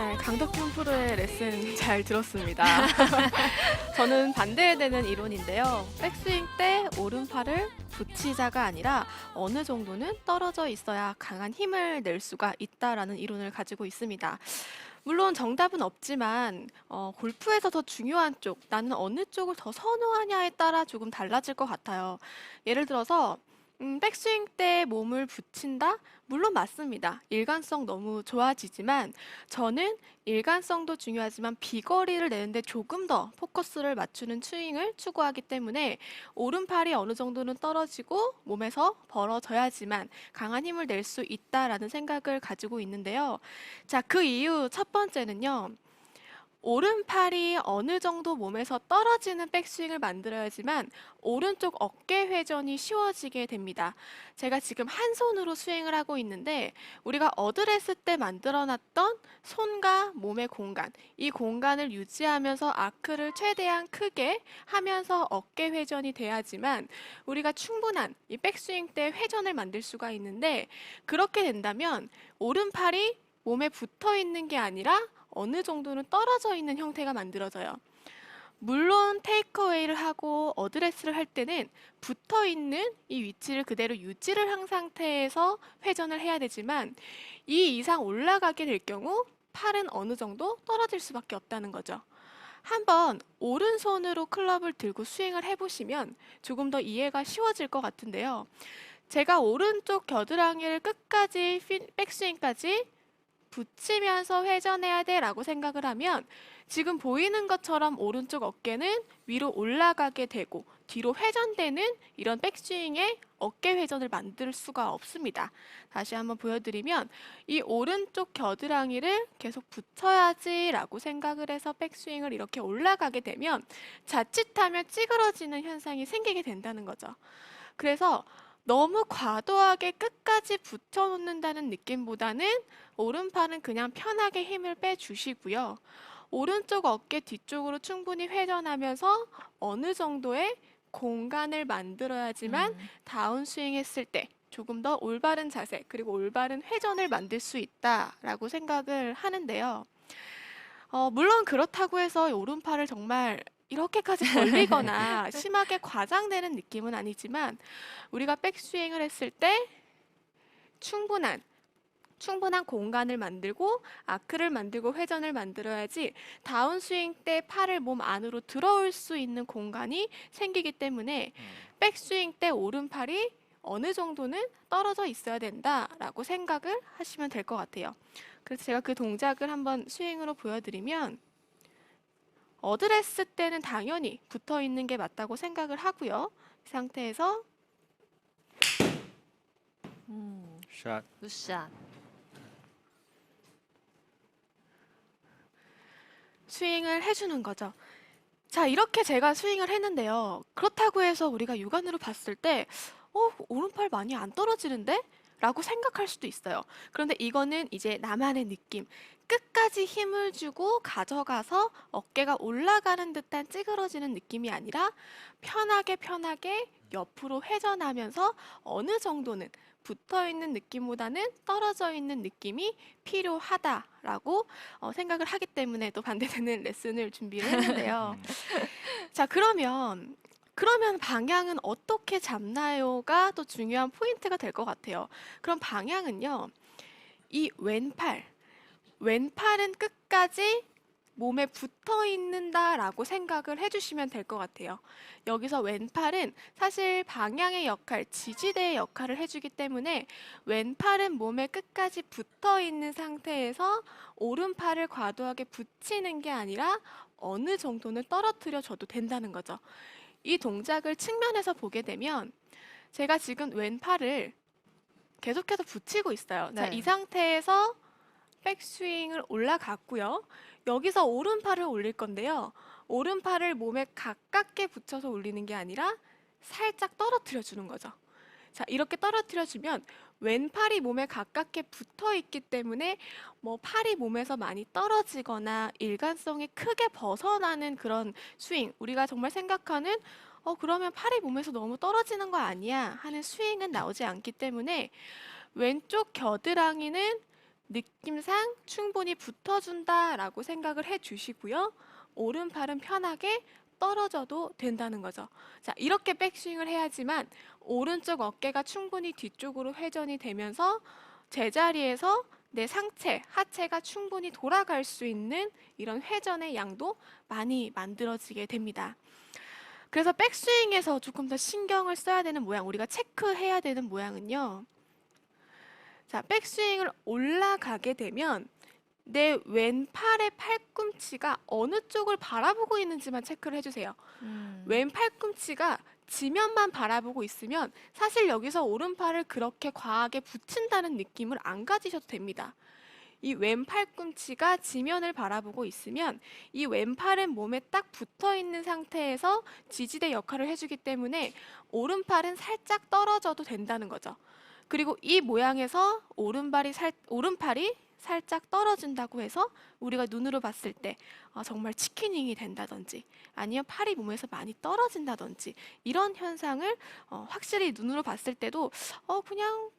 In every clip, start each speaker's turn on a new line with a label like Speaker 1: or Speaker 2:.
Speaker 1: 네, 강덕훈 프로의 레슨 잘 들었습니다. 저는 반대되는 이론인데요. 백스윙 때 오른팔을 붙이자가 아니라 어느 정도는 떨어져 있어야 강한 힘을 낼 수가 있다라는 이론을 가지고 있습니다. 물론 정답은 없지만 어, 골프에서 더 중요한 쪽, 나는 어느 쪽을 더 선호하냐에 따라 조금 달라질 것 같아요. 예를 들어서 음, 백스윙 때 몸을 붙인다? 물론 맞습니다. 일관성 너무 좋아지지만 저는 일관성도 중요하지만 비거리를 내는데 조금 더 포커스를 맞추는 스윙을 추구하기 때문에 오른팔이 어느 정도는 떨어지고 몸에서 벌어져야지만 강한 힘을 낼 수 있다라는 생각을 가지고 있는데요. 자, 그 이유 첫 번째는요. 오른팔이 어느 정도 몸에서 떨어지는 백스윙을 만들어야지만 오른쪽 어깨 회전이 쉬워지게 됩니다. 제가 지금 한 손으로 스윙을 하고 있는데 우리가 어드레스 때 만들어 놨던 손과 몸의 공간, 이 공간을 유지하면서 아크를 최대한 크게 하면서 어깨 회전이 돼야지만 우리가 충분한 이 백스윙 때 회전을 만들 수가 있는데 그렇게 된다면 오른팔이 몸에 붙어 있는 게 아니라 어느 정도는 떨어져 있는 형태가 만들어져요. 물론 테이크어웨이를 하고 어드레스를 할 때는 붙어 있는 이 위치를 그대로 유지를 한 상태에서 회전을 해야 되지만 이 이상 올라가게 될 경우 팔은 어느 정도 떨어질 수밖에 없다는 거죠. 한번 오른손으로 클럽을 들고 스윙을 해보시면 조금 더 이해가 쉬워질 것 같은데요. 제가 오른쪽 겨드랑이를 끝까지 피- 백스윙까지 붙이면서 회전해야 돼 라고 생각을 하면 지금 보이는 것처럼 오른쪽 어깨는 위로 올라가게 되고 뒤로 회전되는 이런 백스윙의 어깨 회전을 만들 수가 없습니다. 다시 한번 보여드리면 이 오른쪽 겨드랑이를 계속 붙여야지 라고 생각을 해서 백스윙을 이렇게 올라가게 되면 자칫하면 찌그러지는 현상이 생기게 된다는 거죠. 그래서 너무 과도하게 끝까지 붙여놓는다는 느낌보다는 오른팔은 그냥 편하게 힘을 빼주시고요. 오른쪽 어깨 뒤쪽으로 충분히 회전하면서 어느 정도의 공간을 만들어야지만
Speaker 2: 음.
Speaker 1: 다운스윙 했을 때 조금 더 올바른 자세 그리고 올바른 회전을 만들 수 있다라고 생각을 하는데요. 어, 물론 그렇다고 해서 이 오른팔을 정말 이렇게까지 벌리거나 심하게 과장되는 느낌은 아니지만 우리가 백스윙을 했을 때 충분한 충분한 공간을 만들고 아크를 만들고 회전을 만들어야지 다운스윙 때 팔을 몸 안으로 들어올 수 있는 공간이 생기기 때문에 백스윙 때 오른팔이 어느 정도는 떨어져 있어야 된다라고 생각을 하시면 될 것 같아요. 그래서 제가 그 동작을 한번 스윙으로 보여드리면 어드레스 때는 당연히 붙어 있는 게 맞다고 생각을 하고요. 이 상태에서
Speaker 2: 음,
Speaker 3: 샷.
Speaker 2: 굿샷.
Speaker 1: 스윙을 해주는 거죠. 자, 이렇게 제가 스윙을 했는데요. 그렇다고 해서 우리가 육안으로 봤을 때, 어, 오른팔 많이 안 떨어지는데? 라고 생각할 수도 있어요. 그런데 이거는 이제 나만의 느낌. 끝까지 힘을 주고 가져가서 어깨가 올라가는 듯한 찌그러지는 느낌이 아니라 편하게 편하게 옆으로 회전하면서 어느 정도는 붙어 있는 느낌보다는 떨어져 있는 느낌이 필요하다라고 어, 생각을 하기 때문에 또 반대되는 레슨을 준비를 했는데요. 자, 그러면 그러면 방향은 어떻게 잡나요가 또 중요한 포인트가 될 것 같아요. 그럼 방향은요. 이 왼팔, 왼팔은 끝까지 몸에 붙어 있는다라고 생각을 해주시면 될 것 같아요. 여기서 왼팔은 사실 방향의 역할, 지지대의 역할을 해주기 때문에 왼팔은 몸에 끝까지 붙어 있는 상태에서 오른팔을 과도하게 붙이는 게 아니라 어느 정도는 떨어뜨려 줘도 된다는 거죠. 이 동작을 측면에서 보게 되면 제가 지금 왼팔을 계속해서 붙이고 있어요. 자,
Speaker 2: 네.
Speaker 1: 이 상태에서 백스윙을 올라갔고요. 여기서 오른팔을 올릴 건데요. 오른팔을 몸에 가깝게 붙여서 올리는 게 아니라 살짝 떨어뜨려 주는 거죠. 자, 이렇게 떨어뜨려 주면 왼팔이 몸에 가깝게 붙어 있기 때문에 뭐 팔이 몸에서 많이 떨어지거나 일관성이 크게 벗어나는 그런 스윙, 우리가 정말 생각하는 어 그러면 팔이 몸에서 너무 떨어지는 거 아니야 하는 스윙은 나오지 않기 때문에 왼쪽 겨드랑이는 느낌상 충분히 붙어준다라고 생각을 해주시고요. 오른팔은 편하게 떨어져도 된다는 거죠. 자, 이렇게 백스윙을 해야지만 오른쪽 어깨가 충분히 뒤쪽으로 회전이 되면서 제자리에서 내 상체, 하체가 충분히 돌아갈 수 있는 이런 회전의 양도 많이 만들어지게 됩니다. 그래서 백스윙에서 조금 더 신경을 써야 되는 모양, 우리가 체크해야 되는 모양은요. 자, 백스윙을 올라가게 되면 내 왼팔의 팔꿈치가 어느 쪽을 바라보고 있는지만 체크를 해주세요.
Speaker 2: 음.
Speaker 1: 왼 팔꿈치가 지면만 바라보고 있으면 사실 여기서 오른팔을 그렇게 과하게 붙인다는 느낌을 안 가지셔도 됩니다. 이 왼 팔꿈치가 지면을 바라보고 있으면 이 왼팔은 몸에 딱 붙어 있는 상태에서 지지대 역할을 해주기 때문에 오른팔은 살짝 떨어져도 된다는 거죠. 그리고 이 모양에서 오른발이 살, 오른팔이 살짝 떨어진다고 해서 우리가 눈으로 봤을 때 아, 정말 치킨윙이 된다든지 아니면 팔이 몸에서 많이 떨어진다든지 이런 현상을 어, 확실히 눈으로 봤을 때도 어, 그냥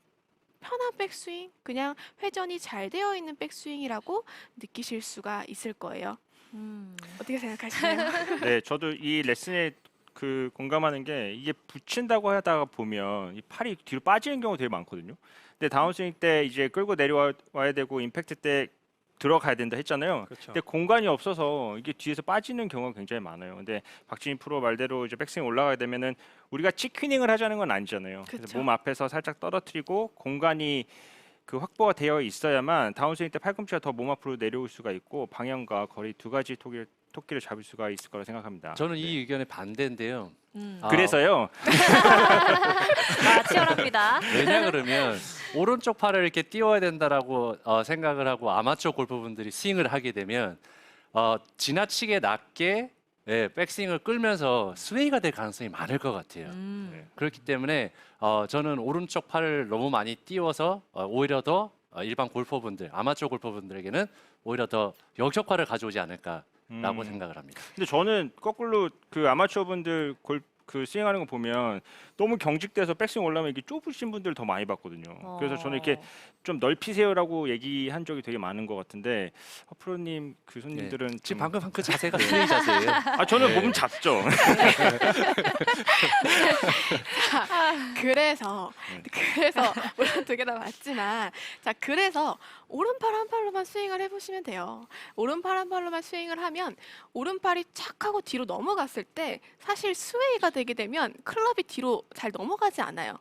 Speaker 1: 편한 백스윙, 그냥 회전이 잘 되어 있는 백스윙이라고 느끼실 수가 있을 거예요.
Speaker 2: 음.
Speaker 1: 어떻게 생각하시나요?
Speaker 3: 네, 저도 이 레슨에 그 공감하는 게 이게 붙인다고 하다가 보면 이 팔이 뒤로 빠지는 경우가 되게 많거든요. 근데 다운스윙 때 이제 끌고 내려와야 되고 임팩트 때 들어가야 된다 했잖아요.
Speaker 4: 그렇죠.
Speaker 3: 근데 공간이 없어서 이게 뒤에서 빠지는 경우가 굉장히 많아요. 근데 박진희 프로 말대로 이제 백스윙 올라가게 되면은 우리가 치퀴닝을 하자는 건 아니잖아요. 그래서 몸 앞에서 살짝 떨어뜨리고 공간이 그 확보가 되어 있어야만 다운스윙 때 팔꿈치가 더 몸 앞으로 내려올 수가 있고 방향과 거리 두 가지 토끼를, 토끼를 잡을 수가 있을 거라 생각합니다.
Speaker 4: 저는 이 의견에 반대인데요.
Speaker 2: 음.
Speaker 4: 아,
Speaker 3: 그래서요.
Speaker 2: 아, 치열합니다.
Speaker 4: 왜냐 그러면 오른쪽 팔을 이렇게 띄워야 된다라고 어, 생각을 하고 아마추어 골퍼분들이 스윙을 하게 되면 어, 지나치게 낮게 예, 백스윙을 끌면서 스웨이가 될 가능성이 많을 것 같아요.
Speaker 2: 음.
Speaker 4: 네. 그렇기 때문에 어, 저는 오른쪽 팔을 너무 많이 띄워서 어, 오히려 더 어, 일반 골퍼분들, 아마추어 골퍼분들에게는 오히려 더 역효과를 가져오지 않을까라고
Speaker 3: 음.
Speaker 4: 생각을 합니다.
Speaker 3: 근데 저는 거꾸로 그 아마추어 분들 골 그 스윙하는 거 보면 너무 경직돼서 백스윙 올라면 이게 좁으신 분들 더 많이 봤거든요. 그래서 저는 이렇게
Speaker 2: 어.
Speaker 3: 좀 넓히세요라고 얘기한 적이 되게 많은 것 같은데 어, 프로님 그
Speaker 4: 네.
Speaker 3: 손님들은
Speaker 4: 지금
Speaker 3: 좀-
Speaker 4: 방금 한 그 자세가 스웨이 자세예요.
Speaker 3: 아 저는
Speaker 4: 네.
Speaker 3: 몸 작죠.
Speaker 1: 그래서
Speaker 3: 네.
Speaker 1: 그래서 물론 두 개 다 맞지만 자 그래서 오른팔 한 팔로만 스윙을 해보시면 돼요. 오른팔 한 팔로만 스윙을 하면 오른팔이 쫙 하고 뒤로 넘어갔을 때 사실 스웨이가 되게 되면 클럽이 뒤로 잘 넘어가지 않아요.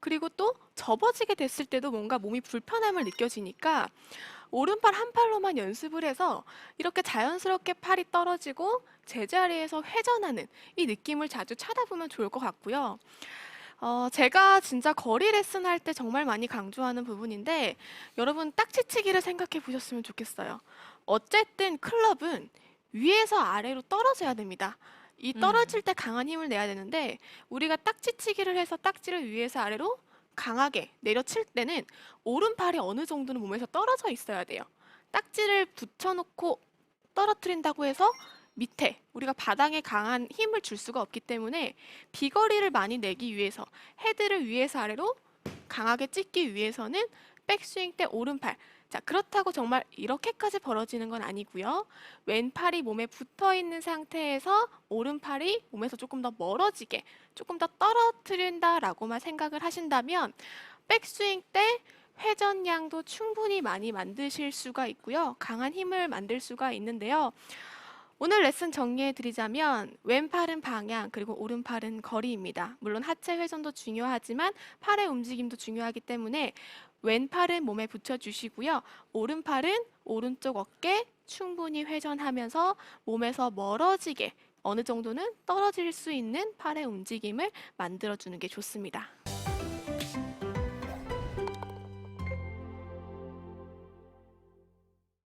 Speaker 1: 그리고 또 접어지게 됐을 때도 뭔가 몸이 불편함을 느껴지니까 오른팔 한 팔로만 연습을 해서 이렇게 자연스럽게 팔이 떨어지고 제자리에서 회전하는 이 느낌을 자주 찾아보면 좋을 것 같고요. 어, 제가 진짜 거리 레슨 할 때 정말 많이 강조하는 부분인데 여러분 딱지치기를 생각해 보셨으면 좋겠어요. 어쨌든 클럽은 위에서 아래로 떨어져야 됩니다. 이
Speaker 2: 음.
Speaker 1: 떨어질 때 강한 힘을 내야 되는데 우리가 딱지치기를 해서 딱지를 위에서 아래로 강하게 내려칠 때는 오른팔이 어느 정도는 몸에서 떨어져 있어야 돼요. 딱지를 붙여놓고 떨어뜨린다고 해서 밑에 우리가 바닥에 강한 힘을 줄 수가 없기 때문에 비거리를 많이 내기 위해서 헤드를 위에서 아래로 강하게 찢기 위해서는 백스윙 때 오른팔 자 그렇다고 정말 이렇게까지 벌어지는 건 아니고요. 왼팔이 몸에 붙어 있는 상태에서 오른팔이 몸에서 조금 더 멀어지게 조금 더 떨어뜨린다라고만 생각을 하신다면 백스윙 때 회전량도 충분히 많이 만드실 수가 있고요. 강한 힘을 만들 수가 있는데요. 오늘 레슨 정리해 드리자면 왼팔은 방향 그리고 오른팔은 거리입니다. 물론 하체 회전도 중요하지만 팔의 움직임도 중요하기 때문에 왼팔은 몸에 붙여 주시고요. 오른팔은 오른쪽 어깨 충분히 회전하면서 몸에서 멀어지게 어느 정도는 떨어질 수 있는 팔의 움직임을 만들어 주는 게 좋습니다.